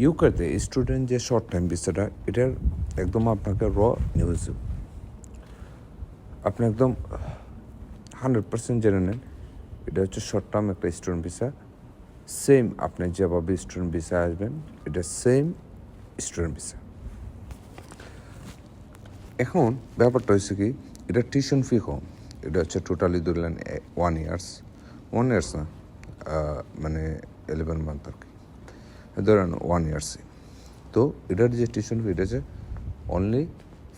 ইউকেতে স্টুডেন্ট যে short time ভিসাটা এটার একদম আপনাকে র নিউজ আপনি একদম হান্ড্রেড পার্সেন্ট জেনে নেন, এটা হচ্ছে শর্ট টার্ম একটা স্টুডেন্ট ভিসা সেম আপনি যেভাবে স্টুডেন্ট ভিসা আসবেন, এটা সেম স্টুডেন্ট ভিসা এখন ব্যাপারটা হচ্ছে কি, এটা টিউশন ফি কম, এটা হচ্ছে টোটালি ধরলেন ওয়ান ইয়ার্স ওয়ান ইয়ার্স না মানে ইলেভেন মান্থ আর কি। ধরেন ওয়ান ইয়ার্সে তো এটার যে টিউশন ফি এটা অনলি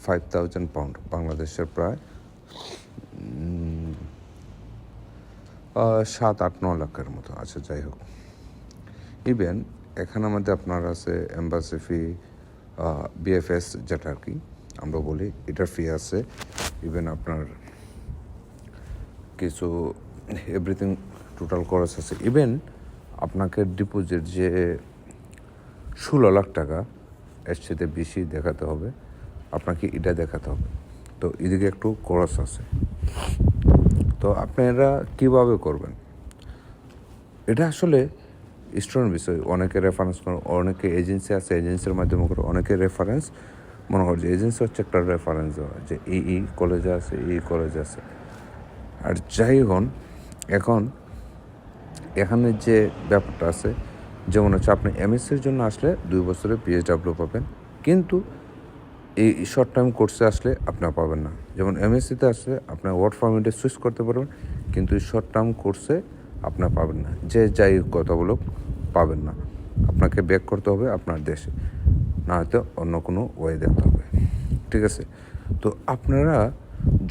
ফাইভ থাউজেন্ড পাউন্ড বাংলাদেশের প্রায় সাত, আট, ন লাখের মতো আছে, যাই হোক। ইভেন এখানে আমাদের আপনার আছে এম্বাসি ফি বিএফএস যেটা আর কি, আমরা বলি, এটার ফি আছে। ইভেন আপনার কিছু এভরিথিং টোটাল খরচ আছে। ইভেন আপনাকে ডিপোজিট যে ষোলো লাখ টাকা এর সাথে বেশি দেখাতে হবে, আপনাকে এটা দেখাতে হবে। তো এদিকে একটু খরচ আছে। তো আপনারা কীভাবে করবেন? এটা আসলে স্টুডেন্ট বিষয়, অনেকে রেফারেন্স করে, অনেকে এজেন্সি আছে এজেন্সির মাধ্যমে করে অনেকে রেফারেন্স মনে হয় যে এজেন্সি হচ্ছে একটা রেফারেন্স দেওয়া, যে এই এই কলেজে আছে, এই কলেজে আছে। আর যাই হন এখন এখানে যে ব্যাপারটা আছে যেমন হচ্ছে আপনি এমএসসির জন্য আসলে দুই বছরে পিএইচডাব্লিউ পাবেন, কিন্তু এই শর্ট টাইম কোর্সে আসলে আপনার পাবেন না। যেমন এমএসসিতে আসলে আপনার ওয়ার্ড ফর্মেটে সুইচ করতে পারবেন, কিন্তু শর্ট টার্ম কোর্সে আপনার পাবেন না। যে যাই কথা বলুক, পাবেন না। আপনাকে ব্যাক করতে হবে আপনার দেশে। না হয়তো অন্য কোনো ওয়ে দেখতে হবে। ঠিক আছে? তো আপনারা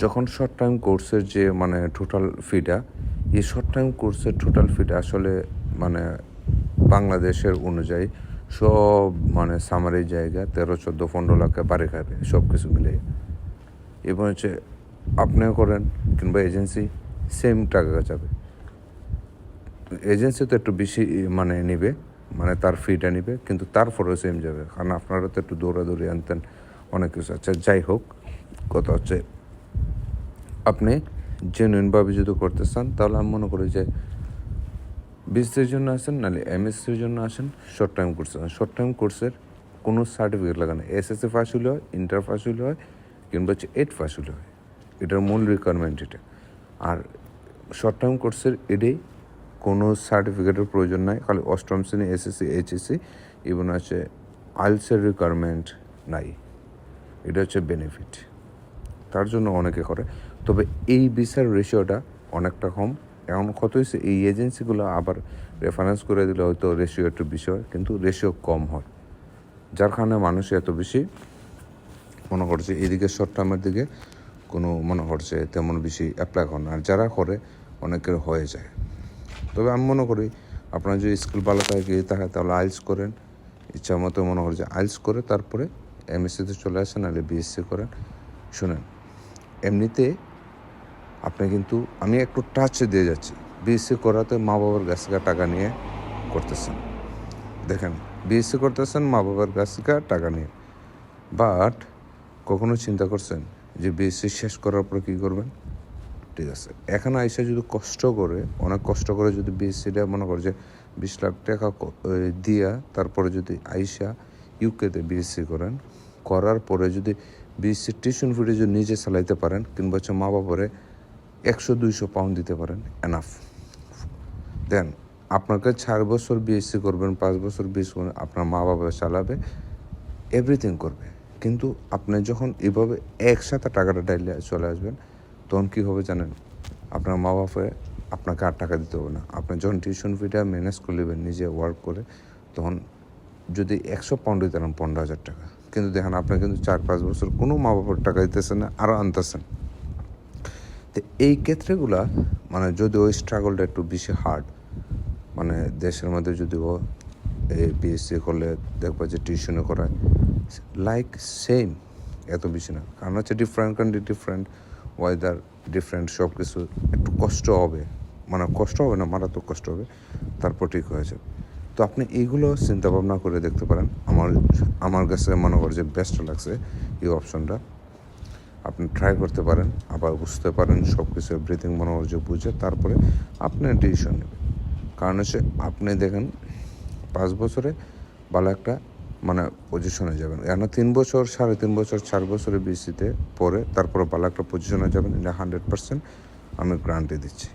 যখন শর্ট টাইম কোর্সের যে মানে টোটাল ফিটা এই শর্ট টাইম কোর্সের টোটাল ফিটা আসলে মানে বাংলাদেশের অনুযায়ী সব মানে সামারি জায়গা তেরো, চোদ্দ, পনেরো লাখে বাড়ি খাবে, সব কিছু মিলে এবং হচ্ছে আপনিও করেন, কিংবা এজেন্সি সেম টাকা যাবে এজেন্সি তো একটু বেশি মানে নিবে মানে তার ফিটা নিবে, কিন্তু তারপরেও সেম যাবে। কারণ আপনারা তো একটু দৌড়াদৌড়ি আনতেন, অনেক কিছু আচ্ছা যাই হোক, কথা হচ্ছে, আপনি জেনুইনভাবে যদি করতে চান, তাহলে আমি মনে করি যে বিসির জন্য আসেন, নাহলে এমএসসির জন্য আসেন short time course short time কোর্সের কোনো সার্টিফিকেট লাগে না। এসএসসি পাস হলে হয় ইন্টার পাস হলে হয়, কিংবা হচ্ছে এইট পাস হলে হয়। এটার মূল রিকোয়ারমেন্ট এটা। আর শর্ট টাইম কোর্সের এটাই কোনো সার্টিফিকেটের প্রয়োজন নাই। খালি অষ্টম শ্রেণি এসএসসি এইচএসসি ইভেন আছে আইলসের রিকোয়ারমেন্ট নাই। এটা হচ্ছে বেনিফিট তার জন্য অনেকে করে। তবে এই ভিসার রেশিওটা অনেকটা কম। এমন কত হয়েছে, এই এজেন্সিগুলো আবার রেফারেন্স করে দিলে হয়তো রেশিও একটু বেশি হয়, কিন্তু রেশিও কম হয়। যার কারণে মানুষ এত বেশি মনে করছে, এদিকে শর্ট টার্মের দিকে কোনো মনে করছে তেমন বেশি অ্যাপ্লাই করে না। আর যারা করে, অনেকের হয়ে যায়। তবে আমি মনে করি, আপনার যদি স্কিল ভালো থাকে থাকে তাহলে আইলস করেন। ইচ্ছা মতো মনে করছে আইলস করে তারপরে এমএসসিতে চলে আসেন, নাহলে বিএসসি করেন। শুনেন, এমনিতে আপনি কিন্তু আমি একটু টাচে দিয়ে যাচ্ছি। বিএসসি করাতে মা বাবার কাছ থেকে টাকা নিয়ে করতেছেন। দেখেন বিএসসি করতেছেন মা বাবার কাছ থেকে টাকা নিয়ে। বাট কখনো চিন্তা করছেন যে বিএসসি শেষ করার পরে কী করবেন? ঠিক আছে, এখানে আইসা যদি কষ্ট করে, অনেক কষ্ট করে যদি বিএসসিটা মনে করে যে বিশ লাখ টাকা দিয়া তারপরে যদি আইসা ইউকেতে বিএসসি করেন, করার পরে যদি বিএসসি টিউশন ফিটে যদি নিজে চালাইতে পারেন, কিংবা হচ্ছে মা বাবারে একশো দুইশো পাউন্ড দিতে পারেন এনাফ দেন আপনাকে চার বছর বিএসসি করবেন, পাঁচ বছর বিএসসি করবেন, আপনার মা বাবা চালাবে এভরিথিং করবে। কিন্তু আপনি যখন এভাবে একসাথে টাকাটা ডাইলে চলে আসবেন, তখন কী হবে জানেন? আপনার মা বাবা আপনাকে আর টাকা দিতে হবে না। আপনি যখন টিউশন ফিটা ম্যানেজ করে নেবেন, নিজে ওয়ার্ক করে, তখন যদি একশো পাউন্ড দিতে পনেরো হাজার টাকা। কিন্তু দেখেন, আপনি কিন্তু চার পাঁচ বছর কোনো মা বাবার টাকা দিতেছেন না আরও আনতেছেন। তো এই ক্ষেত্রেগুলা মানে যদি ওই স্ট্রাগলটা একটু বেশি হার্ড মানে দেশের মধ্যে যদি ও বিএসসি করলে দেখবা যে টিউশনে করায় লাইক সেম এত বেশি না। কারণ হচ্ছে different country different weather different সব কিছু একটু কষ্ট হবে। মানে কষ্ট হবে না, মারাত্মক কষ্ট হবে, তারপর ঠিক হয়ে যাবে। তো আপনি এইগুলো চিন্তা ভাবনা করে দেখতে পারেন। আমার আমার কাছে মনে করি যে বেস্ট লাগছে এই অপশনটা আপনি ট্রাই করতে পারেন, আবার বুঝতে পারেন সব কিছু ব্রিথিং মনে যে বুঝে তারপরে আপনি ডিসিশন নেবেন। কারণ হচ্ছে আপনি দেখেন, পাঁচ বছরে ভালো একটা মানে পজিশনে যাবেন। কেন তিন বছর, সাড়ে তিন বছর, চার বছরে বিসিতে পরে তারপরে ভালো একটা পজিশনে যাবেন, এটা হান্ড্রেড পার্সেন্ট আমি গ্যারান্টি দিচ্ছি।